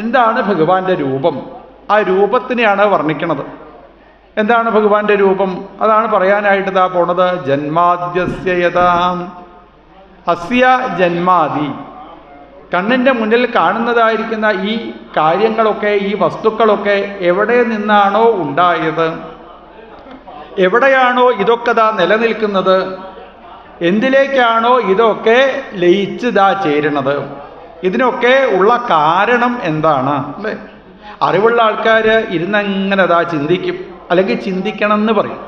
എന്താണ് ഭഗവാന്റെ രൂപം? ആ രൂപത്തിനെയാണ് വർണിക്കണത്. എന്താണ് ഭഗവാന്റെ രൂപം? അതാണ് പറയാനായിട്ട് ഇതാ പോണത്. ജന്മാദ്യസ്യതാം അസ്യ ജന്മാദി. കണ്ണിന്റെ മുന്നിൽ കാണുന്നതായിരിക്കുന്ന ഈ കാര്യങ്ങളൊക്കെ ഈ വസ്തുക്കളൊക്കെ എവിടെ നിന്നാണോ ഉണ്ടായത്? എവിടെയാണോ ഇതൊക്കെ ദാ നിലനിൽക്കുന്നത്? എന്തിലേക്കാണോ ഇതൊക്കെ ലയിച്ചതാ ചേരുന്നത്? ഇതിനൊക്കെ ഉള്ള കാരണം എന്താണ്? അല്ലേ? അറിവുള്ള ആൾക്കാർ ഇരുന്നങ്ങനെ അതാ ചിന്തിക്കും. അല്ലെങ്കിൽ ചിന്തിക്കണം എന്ന് പറയും.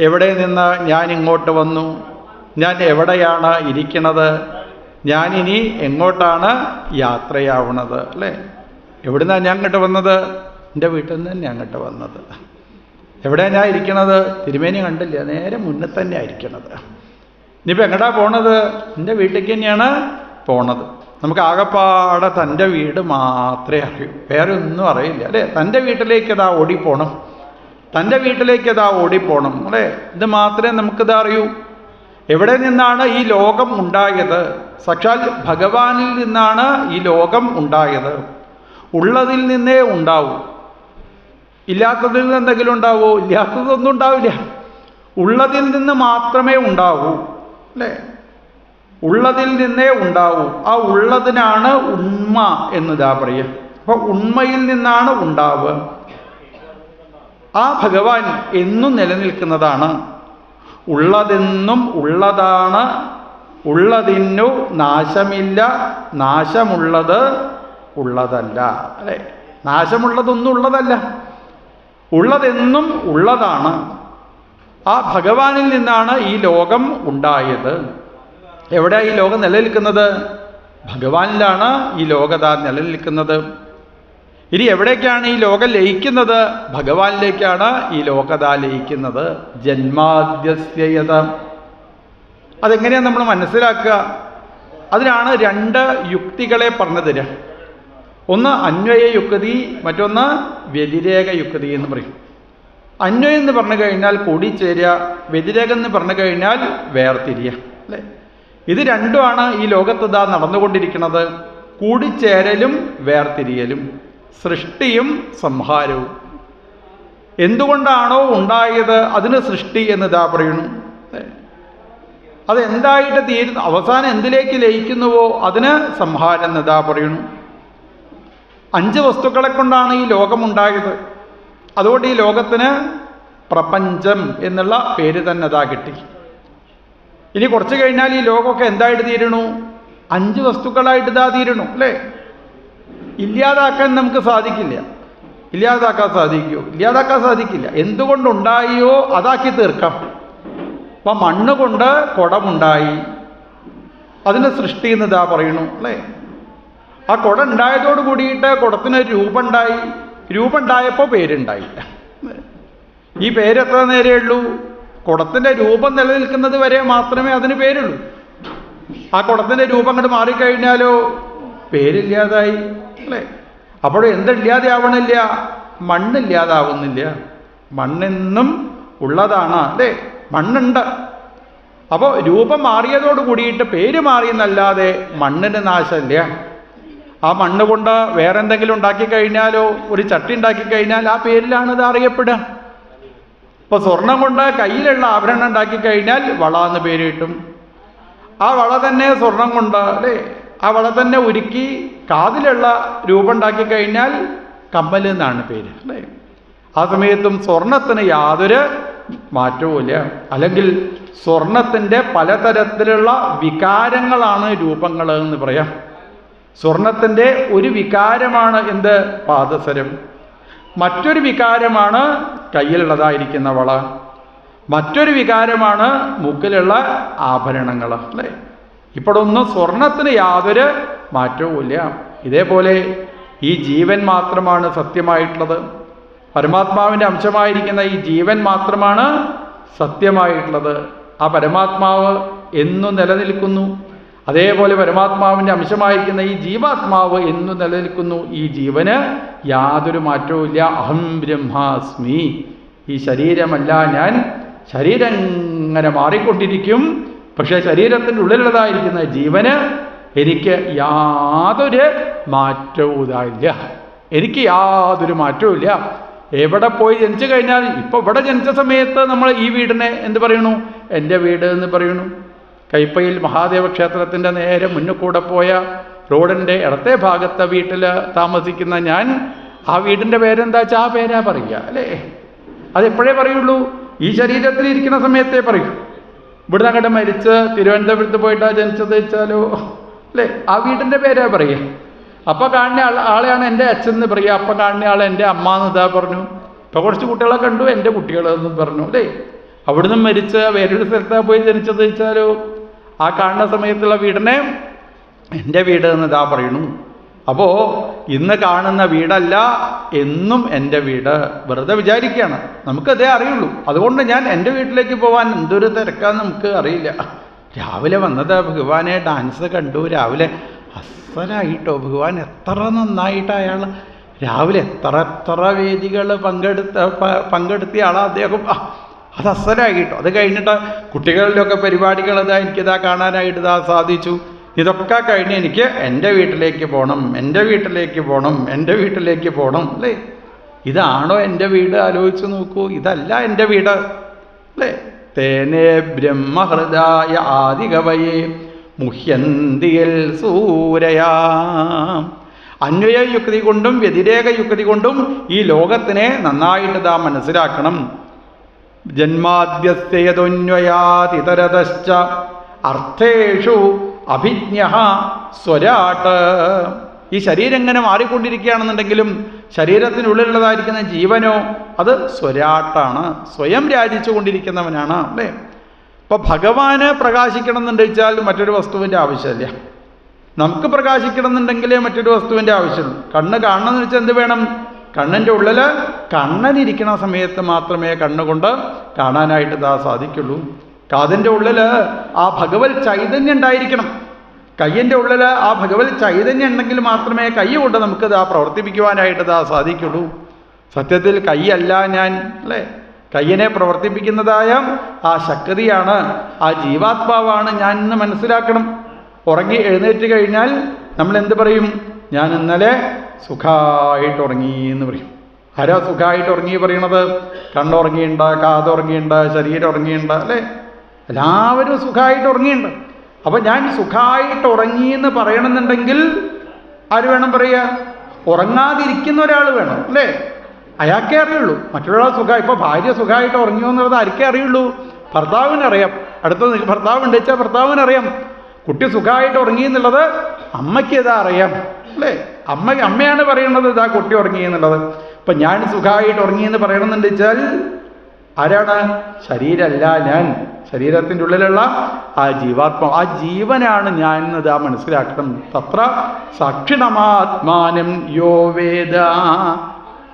എവിടെ നിന്ന് ഞാൻ ഇങ്ങോട്ട് വന്നു? ഞാൻ എവിടെയാണ് ഇരിക്കണത്? ഞാനിനി എങ്ങോട്ടാണ് യാത്രയാവണത് അല്ലേ? എവിടുന്നാണ് ഞാൻ അങ്ങോട്ട് വന്നത്? എന്റെ വീട്ടിൽ നിന്ന് തന്നെ അങ്ങോട്ട് വന്നത്. എവിടെയാണ് ഞാൻ ഇരിക്കണത്? തിരുമേനി കണ്ടില്ല? നേരെ മുന്നിൽ തന്നെ ആയിരിക്കണത് ഇനിയിപ്പോൾ എങ്ങടാ പോണത്? എന്റെ വീട്ടിലേക്ക് തന്നെയാണ് പോണത്. നമുക്ക് ആകപ്പാടെ തന്റെ വീട് മാത്രമേ അറിയൂ. വേറെ ഒന്നും അറിയില്ല അല്ലേ? തന്റെ വീട്ടിലേക്ക് ഇതാ ഓടിപ്പോണം. തന്റെ വീട്ടിലേക്ക് ഇതാ ഓടിപ്പോണം അല്ലേ? ഇത് മാത്രമേ നമുക്കിത് അറിയൂ. എവിടെ നിന്നാണ് ഈ ലോകം ഉണ്ടായത്? സാക്ഷാൽ ഭഗവാനിൽ നിന്നാണ് ഈ ലോകം ഉണ്ടായത്. ഉള്ളതിൽ നിന്നേ ഉണ്ടാവൂ. ഇല്ലാത്തതിൽ നിന്ന് എന്തെങ്കിലും ഉണ്ടാവോ? ഇല്ലാത്തതൊന്നും ഉണ്ടാവില്ല. ഉള്ളതിൽ നിന്ന് മാത്രമേ ഉണ്ടാവൂ അല്ലേ? ഉള്ളതിൽ നിന്നേ ഉണ്ടാവൂ. ആ ഉള്ളതിനാണ് ഉണ്മ എന്നതാ പറയുക. അപ്പൊ ഉണ്മയിൽ നിന്നാണ് ഉണ്ടാവുക. ആ ഭഗവാൻ എന്നും നിലനിൽക്കുന്നതാണ്. ഉള്ളതെന്നും ഉള്ളതാണ്. ഉള്ളതിനു നാശമില്ല. നാശമുള്ളത് ഉള്ളതല്ല. അല്ലേ? നാശമുള്ളതൊന്നും ഉള്ളതല്ല. ഉള്ളതെന്നും ഉള്ളതാണ്. ആ ഭഗവാനിൽ നിന്നാണ് ഈ ലോകം ഉണ്ടായത്. എവിടെ ഈ ലോകം നിലനിൽക്കുന്നത്? ഭഗവാനിലാണ് ഈ ലോകത നിലനിൽക്കുന്നത്. ഇനി എവിടേക്കാണ് ഈ ലോകം ലയിക്കുന്നത്? ഭഗവാനിലേക്കാണ് ഈ ലോകത ലയിക്കുന്നത്. ജന്മാദ്യസ്യത അതെങ്ങനെയാണ് നമ്മൾ മനസ്സിലാക്കുക? അതിനാണ് രണ്ട് യുക്തികളെ പറഞ്ഞു തരിക ഒന്ന് അന്വയ യുക്തി മറ്റൊന്ന് വ്യതിരേക യുക്തി എന്ന് പറയും. അന്വയം എന്ന് പറഞ്ഞു കഴിഞ്ഞാൽ കൂടിച്ചേരുക വ്യതിരേകം എന്ന് പറഞ്ഞു കഴിഞ്ഞാൽ വേർതിരിയുക അല്ലേ? ഇത് രണ്ടുമാണ് ഈ ലോകത്ത് ഇതാ നടന്നുകൊണ്ടിരിക്കുന്നത്. കൂടിച്ചേരലും വേർതിരിയലും സൃഷ്ടിയും സംഹാരവും. എന്തുകൊണ്ടാണോ ഉണ്ടായത് അതിന് സൃഷ്ടി എന്ന് ഇതാ പറയുന്നു. അതെന്തായിട്ട് തീരുന്നു അവസാനം എന്തിലേക്ക് ലയിക്കുന്നുവോ അതിന് സംഹാരം എന്ന് ഇതാ പറയുന്നു. അഞ്ച് വസ്തുക്കളെ കൊണ്ടാണ് ഈ ലോകമുണ്ടായത്. അതുകൊണ്ട് ഈ ലോകത്തിന് പ്രപഞ്ചം എന്നുള്ള പേര് തന്നെ അതാ കിട്ടി. ഇനി കുറച്ച് കഴിഞ്ഞാൽ ഈ ലോകമൊക്കെ എന്തായിട്ട് തീരണു? അഞ്ച് വസ്തുക്കളായിട്ട് ഇതാ തീരണു അല്ലേ? ഇല്ലാതാക്കാൻ നമുക്ക് സാധിക്കില്ല. ഇല്ലാതാക്കാൻ സാധിക്കുമോ ഇല്ലാതാക്കാൻ സാധിക്കില്ല. എന്തുകൊണ്ടുണ്ടായോ അതാക്കി തീർക്കാം. അപ്പം മണ്ണ് കൊണ്ട് കുടമുണ്ടായി. അതിന് സൃഷ്ടി എന്ന് ഇതാ പറയണു അല്ലേ? ആ കുട ഉണ്ടായതോട് കൂടിയിട്ട് കുടത്തിന് രൂപമുണ്ടായി. രൂപമുണ്ടായപ്പോൾ ഉണ്ടായി രൂപം ഉണ്ടായപ്പോൾ പേരുണ്ടായി. ഈ പേരെത്ര എത്ര നേരേ ഉള്ളൂ? കുടത്തിന്റെ രൂപം നിലനിൽക്കുന്നത് വരെ മാത്രമേ അതിന് പേരുള്ളൂ. ആ കുടത്തിന്റെ രൂപം അങ്ങോട്ട് മാറിക്കഴിഞ്ഞാലോ പേരില്ലാതായി അല്ലേ? അപ്പോഴും എന്തില്ലാതെ ആവണില്ല മണ്ണില്ലാതാവുന്നില്ല. മണ്ണെന്നും ഉള്ളതാണ് അല്ലേ? മണ്ണുണ്ട്. അപ്പോൾ രൂപം മാറിയതോട് കൂടിയിട്ട് പേര് മാറിയെന്നല്ലാതെ മണ്ണിന് നാശമില്ല. ആ മണ്ണ് കൊണ്ട് വേറെന്തെങ്കിലും ഉണ്ടാക്കി കഴിഞ്ഞാലോ ഒരു ചട്ടി ഉണ്ടാക്കി കഴിഞ്ഞാൽ ആ പേരിലാണ് ഇത് അറിയപ്പെടുക. ഇപ്പൊ സ്വർണം കൊണ്ട് കയ്യിലുള്ള ആഭരണം ഉണ്ടാക്കി കഴിഞ്ഞാൽ വള എന്ന് പേര് കിട്ടും. ആ വള തന്നെ സ്വർണം കൊണ്ട് അല്ലേ? ആ വള തന്നെ ഉരുക്കി കാതിലുള്ള രൂപം ഉണ്ടാക്കി കഴിഞ്ഞാൽ കമ്മൽ എന്നാണ് പേര് അല്ലേ? ആ സമയത്തും സ്വർണത്തിന് യാതൊരു മാറ്റവുമില്ല അല്ലെങ്കിൽ സ്വർണത്തിന്റെ പലതരത്തിലുള്ള വികാരങ്ങളാണ് രൂപങ്ങൾ എന്ന് പറയാം. സ്വർണത്തിന്റെ ഒരു വികാരമാണ് എന്ത്? പാദസരം. മറ്റൊരു വികാരമാണ് കയ്യിലുള്ളതായിരിക്കുന്ന വള. മറ്റൊരു വികാരമാണ് മുക്കിലുള്ള ആഭരണങ്ങൾ അല്ലേ? ഇപ്പോഴൊന്നും സ്വർണത്തിന് യാതൊരു മാറ്റവുമില്ല ഇതേപോലെ ഈ ജീവൻ മാത്രമാണ് സത്യമായിട്ടുള്ളത്. പരമാത്മാവിന്റെ അംശമായിരിക്കുന്ന ഈ ജീവൻ മാത്രമാണ് സത്യമായിട്ടുള്ളത്. ആ പരമാത്മാവ് എന്നും നിലനിൽക്കുന്നു. അതേപോലെ പരമാത്മാവിന്റെ അംശമായിരിക്കുന്ന ഈ ജീവാത്മാവ് എന്നു നിലനിൽക്കുന്നു ഈ ജീവന് യാതൊരു മാറ്റവും ഇല്ല. അഹം ബ്രഹ്മാസ്മി. ഈ ശരീരമല്ല ഞാൻ. ശരീരം ഇങ്ങനെ മാറിക്കൊണ്ടിരിക്കും. പക്ഷേ ശരീരത്തിന്റെ ഉള്ളിലുള്ളതായിരിക്കുന്ന ജീവന് എനിക്ക് യാതൊരു മാറ്റവും ഇതായില്ല. എനിക്ക് യാതൊരു മാറ്റവും ഇല്ല. എവിടെ പോയി ജനിച്ചു കഴിഞ്ഞാൽ ഇപ്പോൾ ഇവിടെ ജനിച്ച സമയത്ത് നമ്മൾ ഈ വീടിനെ എന്ത് പറയണു എന്റെ വീട് എന്ന് പറയണു കൈപ്പയിൽ മഹാദേവ ക്ഷേത്രത്തിന്റെ നേരെ മുന്നിൽ കൂടെ പോയ റോഡിന്റെ ഇടത്തെ ഭാഗത്തെ വീട്ടിൽ താമസിക്കുന്ന ഞാൻ ആ വീടിന്റെ പേരെന്താ? വെച്ചാൽ ആ പേരാ പറയുക. അല്ലേ? അതെപ്പോഴേ പറയുള്ളൂ. ഈ ശരീരത്തിൽ ഇരിക്കുന്ന സമയത്തേ പറയൂ ഇവിടുന്ന് അങ്ങോട്ട് മരിച്ച് തിരുവനന്തപുരത്ത് പോയിട്ടാ ജനിച്ചത് വെച്ചാലോ? അല്ലേ? ആ വീടിന്റെ പേരാ പറയുക. അപ്പം കാണുന്ന ആൾ ആളെയാണ് എന്റെ അച്ഛൻ എന്ന് പറയുക. അപ്പം കാണുന്ന ആൾ എന്റെ അമ്മ എന്ന് ഇതാ പറഞ്ഞു. ഇപ്പം കുറച്ച് കുട്ടികളെ കണ്ടു എന്റെ കുട്ടികളെന്ന് പറഞ്ഞു. അല്ലേ? അവിടുന്ന് മരിച്ച് വേറൊരു സ്ഥലത്താണ് പോയി ജനിച്ചത് വെച്ചാലോ? ആ കാണുന്ന സമയത്തുള്ള വീടിനെ എന്റെ വീട് എന്ന് ഇതാ പറയണു അപ്പോൾ ഇന്ന് കാണുന്ന വീടല്ല എന്നും എന്റെ വീട്. വെറുതെ വിചാരിക്കുകയാണ്. നമുക്കതേ അറിയുള്ളൂ. അതുകൊണ്ട് ഞാൻ എന്റെ വീട്ടിലേക്ക് പോകാൻ എന്തൊരു തിരക്കാന്ന് നമുക്ക് അറിയില്ല. രാവിലെ വന്നത് ഭഗവാനെ ഡാൻസ് കണ്ടു. രാവിലെ അസലായിട്ടോ? ഭഗവാൻ എത്ര നന്നായിട്ട് അയാൾ രാവിലെ എത്ര എത്ര വേദികൾ പങ്കെടുത്ത പങ്കെടുത്തിയ ആളാ അദ്ദേഹം. അത് അസലായിട്ടോ. അത് കഴിഞ്ഞിട്ട് കുട്ടികളിലൊക്കെ പരിപാടികൾ ഇതാ എനിക്കിതാ കാണാനായിട്ട് ഇതാ സാധിച്ചു. ഇതൊക്കെ കഴിഞ്ഞ് എനിക്ക് എന്റെ വീട്ടിലേക്ക് പോകണം എന്റെ വീട്ടിലേക്ക് പോകണം എന്റെ വീട്ടിലേക്ക് പോകണം അല്ലേ? ഇതാണോ എന്റെ വീട്? ആലോചിച്ച് നോക്കൂ. ഇതല്ല എന്റെ വീട് അല്ലേ? തേനേ ബ്രഹ്മഹൃദായ ആദികവയെ മുഹ്യന്തിയൽ സൂരയാം. അന്വയ യുക്തി കൊണ്ടും വ്യതിരേക യുക്തി കൊണ്ടും ഈ ലോകത്തിനെ നന്നായിട്ട് താ മനസ്സിലാക്കണം. ജന്മാദ്യസ്തേതൊന്വയാതിതരതശ്ച അർത്ഥേഷു അഭിജ്ഞ സ്വരാട്ട്. ഈ ശരീരം ഇങ്ങനെ മാറിക്കൊണ്ടിരിക്കുകയാണെന്നുണ്ടെങ്കിലും ശരീരത്തിനുള്ളിലുള്ളതായിരിക്കുന്ന ജീവനോ അത് സ്വരാട്ടാണ്. സ്വയം രാജിച്ചു കൊണ്ടിരിക്കുന്നവനാണ് അല്ലേ? അപ്പോൾ ഭഗവാന് പ്രകാശിക്കണം എന്നുണ്ട് മറ്റൊരു വസ്തുവിന്റെ ആവശ്യമില്ല. നമുക്ക് പ്രകാശിക്കണം എന്നുണ്ടെങ്കിലേ മറ്റൊരു വസ്തുവിന്റെ ആവശ്യം കണ്ണ് കാണണമെന്ന് വെച്ചാൽ എന്ത് വേണം? കണ്ണിന്റെ ഉള്ളിൽ കണ്ണനിരിക്കണ സമയത്ത് മാത്രമേ കണ്ണുകൊണ്ട് കാണാനായിട്ട് ഇതാ സാധിക്കുള്ളൂ. കാതിന്റെ ഉള്ളിൽ ആ ഭഗവത് ചൈതന്യം ഉണ്ടായിരിക്കണം. കയ്യിന്റെ ഉള്ളിൽ ആ ഭഗവത് ചൈതന്യം ഉണ്ടെങ്കിൽ മാത്രമേ കൈ കൊണ്ട് നമുക്ക് ഇതാ പ്രവർത്തിപ്പിക്കുവാനായിട്ട് ഇതാ സാധിക്കുള്ളൂ. സത്യത്തിൽ കൈയല്ല ഞാൻ അല്ലേ? കയ്യനെ പ്രവർത്തിപ്പിക്കുന്നതായ ആ ശക്തിയാണ് ആ ജീവാത്മാവാണ് ഞാൻ ഇന്ന് മനസ്സിലാക്കണം. ഉറങ്ങി എഴുന്നേറ്റ് കഴിഞ്ഞാൽ നമ്മൾ എന്ത് പറയും? ഞാൻ ഇന്നലെ സുഖമായിട്ട് ഉറങ്ങി എന്ന് പറയും. ആരാ സുഖമായിട്ട് ഉറങ്ങി പറയണത് കണ്ണുറങ്ങിയുണ്ട് കാതുറങ്ങിയുണ്ട് ശരീരം ഉറങ്ങിയുണ്ട് അല്ലേ? എല്ലാവരും സുഖമായിട്ട് ഉറങ്ങിയുണ്ട് അപ്പം ഞാൻ സുഖമായിട്ട് ഉറങ്ങി എന്ന് പറയണമെന്നുണ്ടെങ്കിൽ ആര് വേണം പറയുക ഉറങ്ങാതിരിക്കുന്ന ഒരാൾ വേണം അല്ലേ? അയാൾക്കേ അറിയുള്ളൂ. മറ്റുള്ള സുഖം ഇപ്പോൾ ഭാര്യ സുഖമായിട്ട് ഉറങ്ങിയോ എന്നുള്ളത് ആർക്കേ അറിയുള്ളൂ? ഭർത്താവിനറിയാം. അടുത്ത ഭർത്താവ് ഉണ്ട് വെച്ചാൽ ഭർത്താവിനറിയാം. കുട്ടി സുഖമായിട്ട് ഉറങ്ങി എന്നുള്ളത് അമ്മയ്ക്ക് ഇതാ അറിയാം അല്ലേ? അമ്മ അമ്മയാണ് പറയുന്നത് ഇതാ കുട്ടി ഉറങ്ങി എന്നുള്ളത്. ഇപ്പം ഞാൻ സുഖമായിട്ട് ഉറങ്ങിയെന്ന് പറയണമെന്നുണ്ട് വെച്ചാൽ ആരാണ്? ശരീരമല്ല ഞാൻ. ശരീരത്തിന്റെ ഉള്ളിലുള്ള ആ ജീവാത്മാ ആ ജീവനാണ് ഞാൻ എന്നത് ആ മനസ്സിലാക്കണം. തത്ര സാക്ഷിണമാത്മാനം യോ വേദ.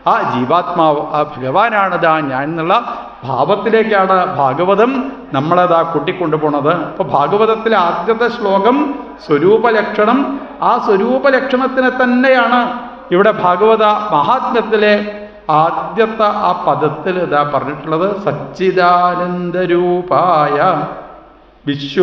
ആ ജീവാത്മാവ് ആ ഭഗവാനാണതാ ഞാൻ എന്നുള്ള ഭാവത്തിലേക്കാണ് ഭാഗവതം നമ്മളതാ കൂട്ടിക്കൊണ്ടുപോണത്. അപ്പോൾ ഭാഗവതത്തിലെ ആദ്യത്തെ ശ്ലോകം സ്വരൂപലക്ഷണം. ആ സ്വരൂപലക്ഷണത്തിനെ തന്നെയാണ് ഇവിടെ ഭാഗവത മഹാത്മ്യത്തിലെ ആദ്യത്തെ ആ പദത്തിൽ ഇതാ പറഞ്ഞിട്ടുള്ളത് സച്ചിദാനന്ദരൂപായ വിശ്വ